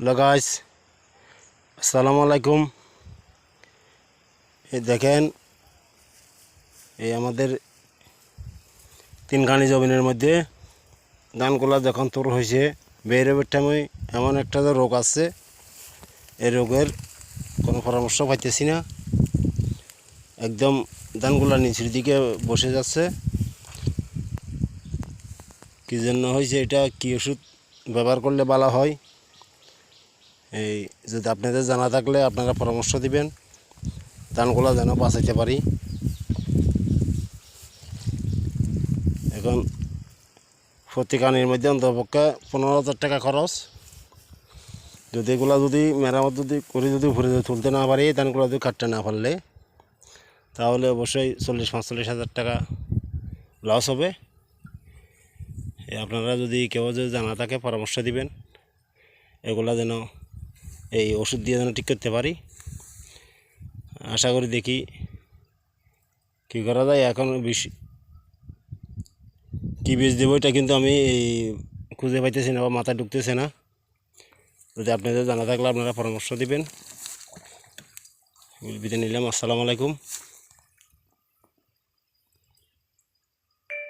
Hello guys আসসালামু আলাইকুম। এই দেখেন, এই আমাদের তিনখানি জমিনের মধ্যে ধানগুলা যখন তোর হয়েছে বেরোবের টাইমে এমন একটা যে রোগ আছে, এই রোগের কোনো পরামর্শ পাইতেছি না। একদম ধানগুলা নিচের দিকে বসে যাচ্ছে। কী জন্য হয়েছে, এটা কী ওষুধ ব্যবহার করলে ভালো হয়? এই যদি আপনাদের জানা থাকলে আপনারা পরামর্শ দিবেন, ধানগুলো যেন বাঁচাইতে পারি। এখন প্রতি কানির মধ্যে অন্তপক্ষে পনেরো হাজার টাকা খরচ। যদি এগুলো যদি মেরামত যদি করে, যদি যদি তুলতে না পারি, ধানগুলো যদি কাটতে না পারলে, তাহলে অবশ্যই চল্লিশ পাঁচচল্লিশ হাজার টাকা লস হবে। আপনারা যদি কেউ যদি জানা থাকে, পরামর্শ দিবেন। এগুলা যেন এই ওষুধ দিয়ে যেন ঠিক করতে পারি। আশা করি দেখি কী করা যায়। এখন বিষ কী বীজ দেবো এটা কিন্তু আমি এই খুঁজে পাইতেছি না বা মাথায় ঢুকতেছে না। যদি আপনাদের জানা থাকলে আপনারা পরামর্শ দেবেন। বিদায় নিলাম। আসসালামু আলাইকুম।